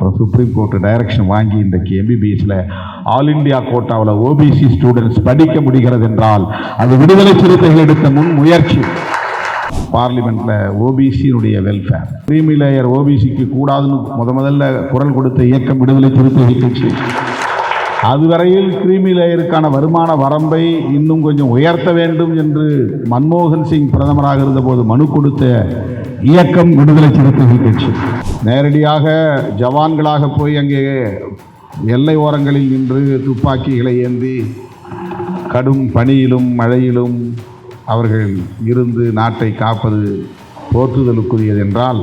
அப்புறம் supreme court direction வாங்கி இன்றைக்கு எம்பிபிஎஸ்ல ஆல் இந்தியா கோட்டாவில் ஓபிசி ஸ்டூடெண்ட்ஸ் படிக்க முடிகிறது என்றால் அது விடுதலை சிறுத்தைகள் எடுத்த முன் முயற்சி பார்லிமெண்ட்ல ஓபிசியினுடைய வெல்ஃபேர் கிரீமி லேயர் ஓபிசிக்கு கூடாதுன்னு முத முதல்ல குரல் கொடுத்த இயக்கம் விடுதலை சிறுத்தைகள் கட்சி. அதுவரையில் கிரீமி லேயருக்கான வருமான வரம்பை இன்னும் கொஞ்சம் உயர்த்த வேண்டும் என்று மன்மோகன் சிங் பிரதமராக இருந்தபோது மனு கொடுத்த இயக்கம் விடுதலை சிறுத்தைகள் கட்சி. நேரடியாக ஜவான்களாக போய் அங்கே எல்லை ஓரங்களில் நின்று துப்பாக்கிகளை ஏந்தி கடும் பனியிலும் மழையிலும் அவர்கள் இருந்து நாட்டை காப்பது போற்றுதலுக்குரியது என்றால்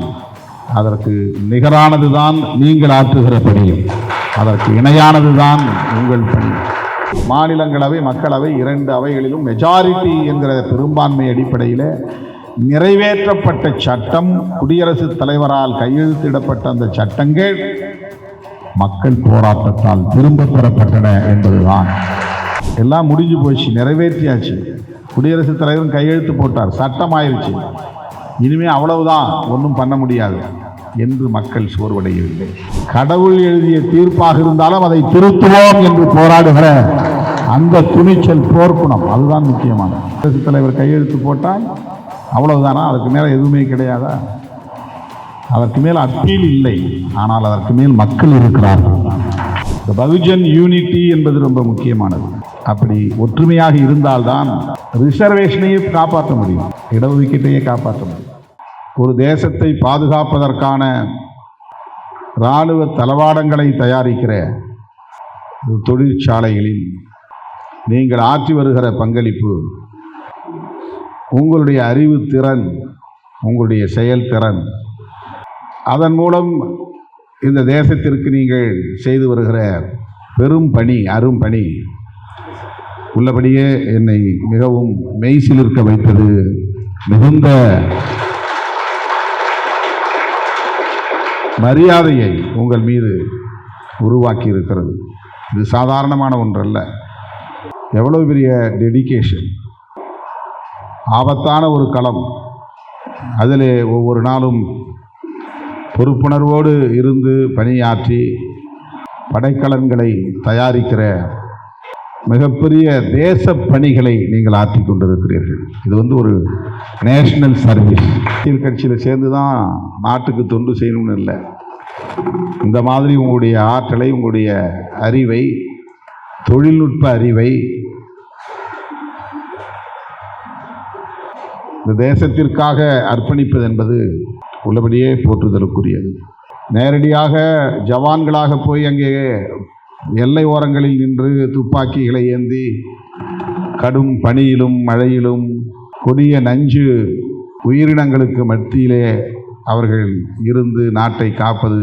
அதற்கு நிகரானது தான் நீங்கள் ஆற்றுகிற பணியும் அதற்கு இணையானது தான் உங்கள் பணி. மாநிலங்களவை மக்களவை இரண்டு அவைகளிலும் மெஜாரிட்டி என்கிற பெரும்பான்மை அடிப்படையில் நிறைவேற்றப்பட்ட சட்டம் குடியரசுத் தலைவரால் கையெழுத்திடப்பட்ட அந்த சட்டங்கள் மக்கள் போராட்டத்தால் திரும்ப பெறப்பட்டன என்பதுதான். எல்லாம் முடிஞ்சு போச்சு நிறைவேற்றியாச்சு. குடியரசுத் தலைவரும் கையெழுத்து போட்டார் சட்டம் ஆயிடுச்சு இனிமேல் அவ்வளவுதான் ஒன்றும் பண்ண முடியாது. என்று மக்கள் சோர்வடையவில்லை. கடவுள் எழுதிய தீர்ப்பாக இருந்தாலும் அதை திருத்துவோம் என்று போராடுகிற அந்த துணிச்சல் போர்க்குணம் அதுதான் முக்கியமானது. குடியரசுத் தலைவர் கையெழுத்து போட்டால் அவ்வளவுதானா? அதுக்கு மேலே எதுவுமே கிடையாதா? அதற்கு மேல் அப்பீல் இல்லை. ஆனால் அதற்கு மேல் மக்கள் இருக்கிறார்கள். இந்த பகுஜன் யூனிட்டி என்பது ரொம்ப முக்கியமானது. அப்படி ஒற்றுமையாக இருந்தால்தான் ரிசர்வேஷனையே காப்பாற்ற முடியும். இடஒதுக்கீட்டையே காப்பாற்ற முடியும். ஒரு தேசத்தை பாதுகாப்பதற்கான இராணுவ தளவாடங்களை தயாரிக்கிற தொழிற்சாலைகளில் நீங்கள் ஆற்றி வருகிற பங்களிப்பு உங்களுடைய அறிவு திறன் உங்களுடைய செயல்திறன் அதன் மூலம் இந்த தேசத்திற்கு நீங்கள் செய்து வருகிற பெரும் பணி அரும் பணி. உள்ளபடியே என்னை மிகவும் மெய்சிலிருக்க வைத்தது மிகுந்த மரியாதையை உங்கள் மீது உருவாக்கி இருக்கிறது இது சாதாரணமான ஒன்றல்ல. எவ்வளோ பெரிய டெடிகேஷன் ஆபத்தான ஒரு களம். அதிலே ஒவ்வொரு நாளும் பொறுப்புணர்வோடு இருந்து பணியாற்றி படைக்கலன்களை தயாரிக்கிற மிகப்பெரிய தேச பணிகளை நீங்கள் ஆற்றி கொண்டிருக்கிறீர்கள். இது வந்து ஒரு நேஷனல் சர்வீஸ். அரசியல் கட்சியில் சேர்ந்து தான் நாட்டுக்கு தொண்டு செய்யணும்னு இல்லை. இந்த மாதிரி உங்களுடைய ஆற்றலை உங்களுடைய அறிவை தொழில்நுட்ப அறிவை இந்த தேசத்திற்காக அர்ப்பணிப்பது என்பது உள்ளபடியே போற்றுதலுக்குரியது. நேரடியாக ஜவான்களாக போய் அங்கே எல்லை ஓரங்களில் நின்று துப்பாக்கிகளை ஏந்தி கடும் பனியிலும் மழையிலும் கொடிய நஞ்சு உயிரினங்களுக்கு மத்தியிலே அவர்கள் இருந்து நாட்டை காப்பது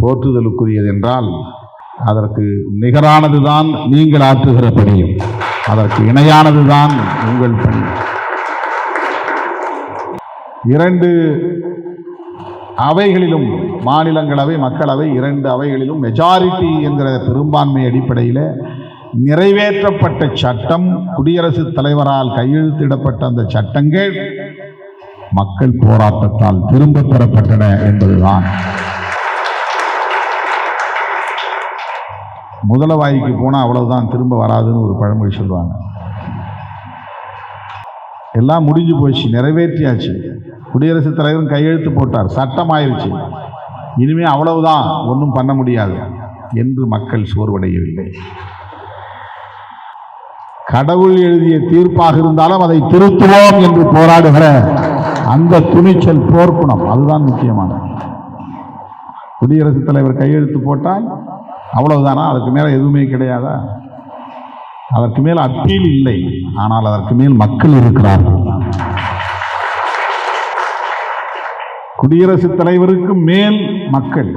போற்றுதலுக்குரியது என்றால் அதற்கு நிகரானது தான் நீங்கள் ஆற்றுகிற பணியும். அதற்கு இணையானது தான் உங்கள் பணி. இரண்டு அவைகளிலும் மாநிலங்களவை மக்களவை இரண்டு அவைகளிலும் மெஜாரிட்டி என்கிற பெரும்பான்மை அடிப்படையில் நிறைவேற்றப்பட்ட சட்டம் குடியரசுத் தலைவரால் கையெழுத்திடப்பட்ட அந்த சட்டங்கள் மக்கள் போராட்டத்தால் திரும்ப பெறப்பட்டன என்பதுதான். முதலவாய்க்கு போனால் அவ்வளவுதான் திரும்ப வராதுன்னு ஒரு பழமொழி சொல்லுவாங்க. எல்லாம் முடிஞ்சு போச்சு நிறைவேற்றியாச்சு. குடியரசுத் தலைவரும் கையெழுத்து போட்டார் சட்டம் ஆயிடுச்சு இனிமே அவ்வளவுதான் ஒன்றும் பண்ண முடியாது என்று மக்கள் சோர்வடையவில்லை. கடவுள் எழுதிய தீர்ப்பாக இருந்தாலும் அதை திருத்துவோம் என்று போராடுகிற அந்த துணிச்சல் போர்க்குணம் அதுதான் முக்கியமானது. குடியரசுத் தலைவர் கையெழுத்து போட்டால் அவ்வளவுதானா? அதுக்கு மேலே எதுவுமே கிடையாதா? அதற்கு மேல் அப்பீல் இல்லை. ஆனால் அதற்கு மேல் மக்கள் இருக்கிறார்கள். குடியரசுத் தலைவருக்கு மேல் மக்கள்.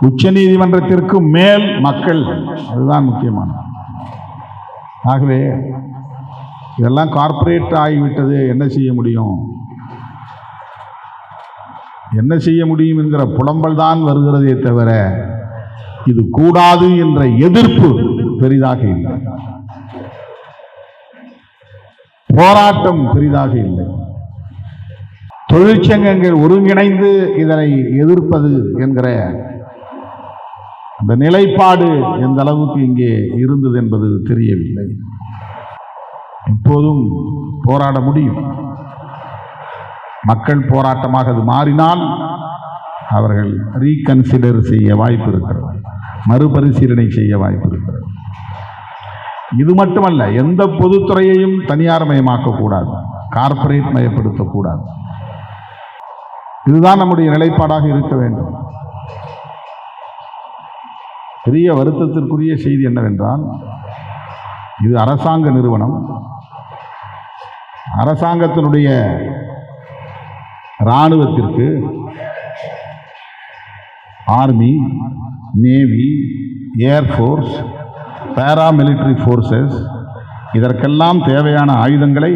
உச்ச நீதிமன்றத்திற்கு மேல் மக்கள். அதுதான் முக்கியமான ஆகவே இதெல்லாம் கார்ப்பரேட் ஆகிவிட்டது. என்ன செய்ய முடியும்? என்ன செய்ய முடியும் என்கிற புலம்பல் தான் வருகிறதே தவிர இது கூடாது என்ற எதிர்ப்பு பெரிதாக இல்லை. போராட்டம் பெரிதாக இல்லை. தொழிற்சங்கங்கள் ஒருங்கிணைந்து இதனை எதிர்ப்பது என்கிற அந்த நிலைப்பாடு எந்த அளவுக்கு இங்கே இருந்தது என்பது தெரியவில்லை. இப்போதும் போராட முடியும். மக்கள் போராட்டமாக அது மாறினால் அவர்கள் ரீகன்சிடர் செய்ய வாய்ப்பு இருக்கிறது. மறுபரிசீலனை செய்ய வாய்ப்பு இருக்கிறது. இது மட்டுமல்ல எந்த பொதுத்துறையையும் தனியார் மயமாக்கக்கூடாது கார்ப்பரேட் மயப்படுத்தக்கூடாது. இதுதான் நம்முடைய நிலைப்பாடாக இருக்க வேண்டும். பெரிய வருத்தத்திற்குரிய செய்தி என்னவென்றால் இது அரசாங்க நிறுவனம். அரசாங்கத்தினுடைய இராணுவத்திற்கு army navy air force paramilitary forces இதற்கெல்லாம் தேவையான ஆயுதங்களை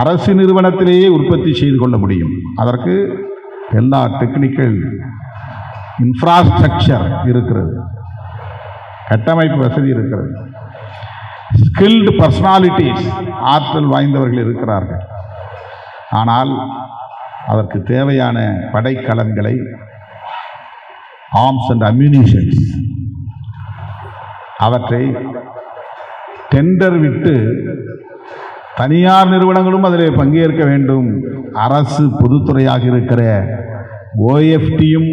அரசு நிறுவனத்திலேயே உற்பத்தி செய்து கொள்ள முடியும். அதற்கு எல்லா டெக்னிக்கல் இன்ஃப்ராஸ்ட்ரக்சர் இருக்கிறது. கட்டமைப்பு வசதி இருக்கிறது. ஸ்கில்டு பர்சனாலிட்டிஸ் ஆற்றல் வாய்ந்தவர்கள் இருக்கிறார்கள். ஆனால் அதற்கு தேவையான படைக்கலன்களை ஆர்ம்ஸ் அண்ட் அம்யூனிஷன்ஸ் அவற்றை டெண்டர் விட்டு தனியார் நிறுவனங்களும் அதில் பங்கேற்க வேண்டும். அரசு பொதுத்துறையாக இருக்கிற ஓஎஃப்டியும்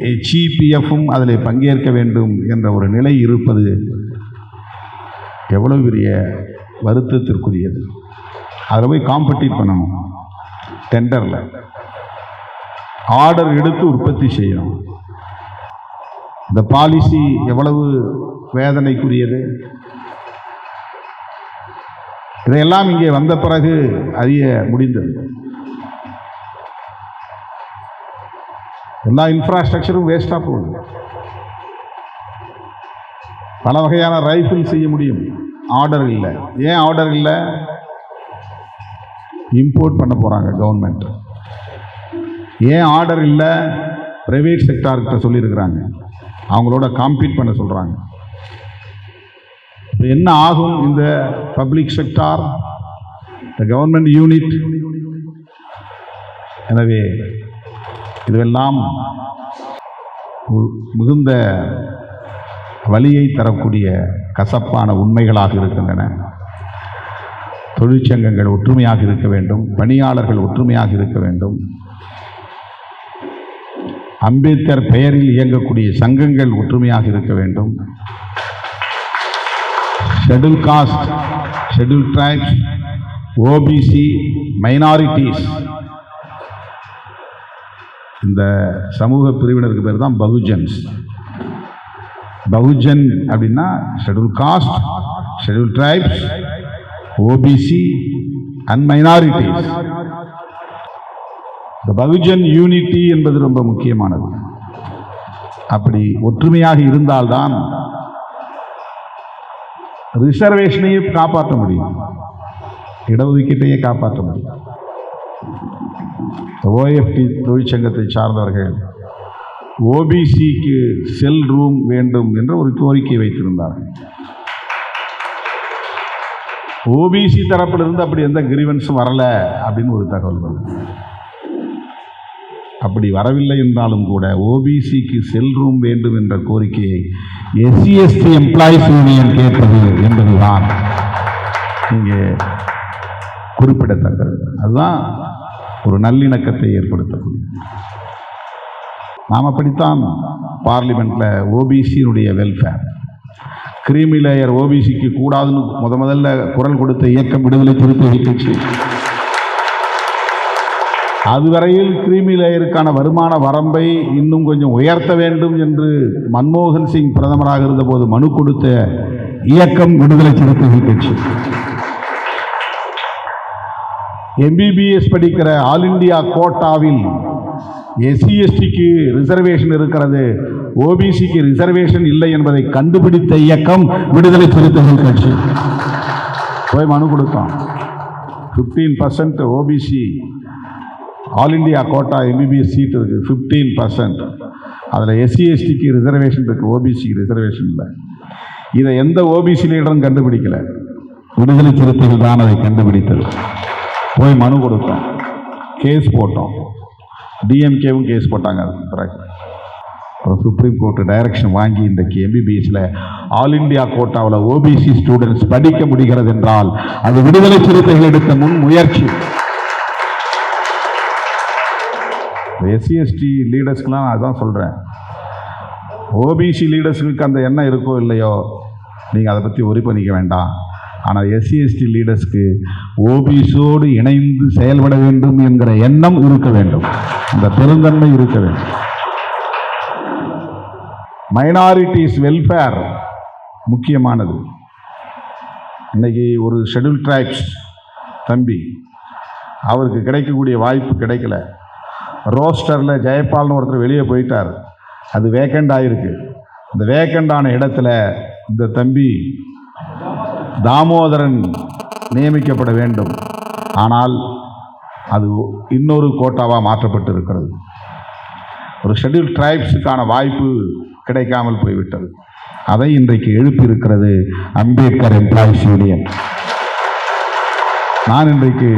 ஹெச்இபிஎஃப்பும் அதில் பங்கேற்க வேண்டும் என்ற ஒரு நிலை இருப்பது எவ்வளவு பெரிய வருத்தத்திற்குரியது. அதில் போய் காம்படிட் பண்ணணும். டெண்டரில் ஆர்டர் எடுத்து உற்பத்தி செய்யணும். இந்த பாலிசி எவ்வளவு வேதனைக்குரியது. இதையெல்லாம் இங்கே வந்த பிறகு அறிய முடிந்தது. எல்லா இன்ஃப்ராஸ்ட்ரக்சரும் வேஸ்டாக போகுது. பல வகையான ரைஃபிள் செய்ய முடியும். ஆர்டர் இல்லை. ஏன் ஆர்டர் இல்லை? இம்போர்ட் பண்ண போகிறாங்க கவர்மெண்ட் ஏன் ஆர்டர் இல்லை? ப்ரைவேட் செக்டார்கிட்ட சொல்லியிருக்கிறாங்க. அவங்களோட காம்பீட் பண்ண சொல்கிறாங்க இப்போ என்ன ஆகும் இந்த பப்ளிக் செக்டார் இந்த கவர்மெண்ட் யூனிட் எனவே இதுவெல்லாம் மிகுந்த வழியை தரக்கூடிய கசப்பான உண்மைகளாக இருக்கின்றன. தொழிற்சங்கங்கள் ஒற்றுமையாக இருக்க வேண்டும் பணியாளர்கள் ஒற்றுமையாக இருக்க வேண்டும். அம்பேத்கர் பெயரில் இயங்கக்கூடிய சங்கங்கள் ஒற்றுமையாக இருக்க வேண்டும். Schedule caste schedule tribes OBC minorities இந்த சமூக பிரிவினருக்கு பேர் தான் பகுஜன்ஸ். பகுஜன் அப்படின்னா schedule caste schedule tribes OBC and minorities இந்த பகுஜன் யூனிட்டி என்பது ரொம்ப முக்கியமானது. அப்படி ஒற்றுமையாக இருந்தால்தான் ரிசர்வேஷனையும் காப்பாற்ற முடியும். இடஒதுக்கீட்டையே காப்பாற்ற முடியும். ஓஎஃப்டி தொழிற்சங்கத்தை சார்ந்தவர்கள் ஓபிசிக்கு செல் ரூம் வேண்டும் என்ற ஒரு கோரிக்கை வைத்திருந்தார்கள். ஓபிசி தரப்பிலிருந்து அப்படி எந்த கிரீவன்ஸும் வரல அப்படின்னு ஒரு தகவல் வருது அப்படி வரவில்லை என்றாலும் கூட ஓபிசிக்கு செல் ரூம் வேண்டும் என்ற கோரிக்கையை எஸ்சி எஸ்டி எம்ப்ளாயிஸ் யூனியன் கேட்டது என்பதுதான். இங்கே குறிப்பிடத்தக்கது. அதுதான் ஒரு நல்லிணக்கத்தை ஏற்படுத்தக்கூடிய. நாம் அப்படித்தான் பார்லிமெண்ட்டில் ஓபிசியினுடைய வெல்ஃபேர் கிரீமி லேயர் ஓபிசிக்கு கூடாதுன்னு முத முதல்ல குரல் கொடுத்த இயக்கம் விடுதலை சிறுத்தைகள் கட்சி. அதுவரையில் கிரீமி லேயருக்கான வருமான வரம்பை இன்னும் கொஞ்சம் உயர்த்த வேண்டும் என்று மன்மோகன் சிங் பிரதமராக இருந்தபோது மனு கொடுத்த இயக்கம் விடுதலை சிறுத்தைகள் கட்சி. எம்பிபிஎஸ் படிக்கிற ஆல் இந்தியா கோட்டாவில் எஸ்சிஎஸ்டிக்கு ரிசர்வேஷன் இருக்கிறது. ஓபிசிக்கு ரிசர்வேஷன் இல்லை என்பதை கண்டுபிடித்த இயக்கம் விடுதலை சிறுத்தைகள் கட்சி. போய் மனு கொடுத்தோம். Fifteen percent OBC all India quota MBBS seat இருக்குது ஃபிஃப்டீன் பர்சன்ட் அதில் எஸ்சி எஸ்டிக்கு ரிசர்வேஷன் இருக்குது ஓபிசிக்கு ரிசர்வேஷன் இல்லை. இதை எந்த ஓபிசி லீடரும் கண்டுபிடிக்கலை. விடுதலை சிறுத்தைகள் தான் அதை கண்டுபிடித்தது. போய் மனு கொடுத்தோம். கேஸ் போட்டோம். டிஎம்கேவும் கேஸ் போட்டாங்க அது பிறகு. சுப்ரீம் கோர்ட் டைரக்ஷன் வாங்கி இன்றைக்கு எம்பிபிஎஸில் ஆல் இண்டியா கோட்டாவில் ஓபிசி ஸ்டூடெண்ட்ஸ் படிக்க முடிகிறது என்றால் அது விடுதலை சிறுத்தைகள் எடுத்த முன் முயற்சி எஸ்சி எஸ்டி லீடர்ஸ்க்கெலாம் அதான் சொல்கிறேன் ஓபிசி லீடர்ஸுக்கு அந்த எண்ணம் இருக்கோ இல்லையோ நீங்கள் அதை பற்றி ஒரி பண்ணிக்க வேண்டாம். ஆனால் எஸ்சி எஸ்டி லீடர்ஸ்க்கு ஓபிசியோடு இணைந்து செயல்பட வேண்டும் என்கிற எண்ணம் இருக்க வேண்டும். இந்த பெருந்தன்மை இருக்க வேண்டும். மைனாரிட்டிஸ் வெல்ஃபேர் முக்கியமானது. இன்றைக்கி ஒரு ஷெட்யூல் ட்ரைப்ஸ் தம்பி அவருக்கு கிடைக்கக்கூடிய வாய்ப்பு கிடைக்கல. ரோஸ்டரில் ஜெயபால்னு ஒருத்தர் வெளியே போயிட்டார். அது வேக்கண்ட் ஆகிருக்கு இந்த வேக்கண்டான இடத்துல இந்த தம்பி தாமோதரன் நியமிக்கப்பட வேண்டும். ஆனால் அது இன்னொரு கோட்டாவாக மாற்றப்பட்டு இருக்கிறது ஒரு ஷெட்யூல் ட்ரைப்ஸுக்கான வாய்ப்பு கிடைக்காமல் போய்விட்டது. அதை இன்றைக்கு எழுப்பியிருக்கிறது அம்பேத்கர் எம்ப்ளாயிஸ் யூனியன் நான் இன்றைக்கு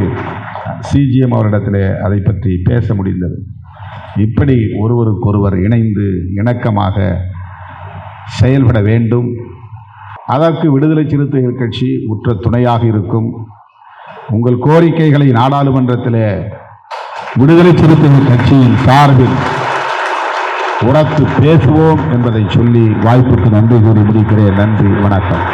சிஜிஎம் அவரிடத்தில் அதை பற்றி பேச முடிந்தது. இப்படி ஒருவருக்கொருவர் இணைந்து இணக்கமாக செயல்பட வேண்டும். அதற்கு விடுதலை சிறுத்தைகள் கட்சி உற்ற துணையாக இருக்கும். உங்கள் கோரிக்கைகளை நாடாளுமன்றத்தில் விடுதலை சிறுத்தைகள் கட்சியின் சார்பில் உரத்து பேசுவோம் என்பதை சொல்லி வாய்ப்புக்கு நன்றி கூறி முடிக்கிறேன். நன்றி வணக்கம்.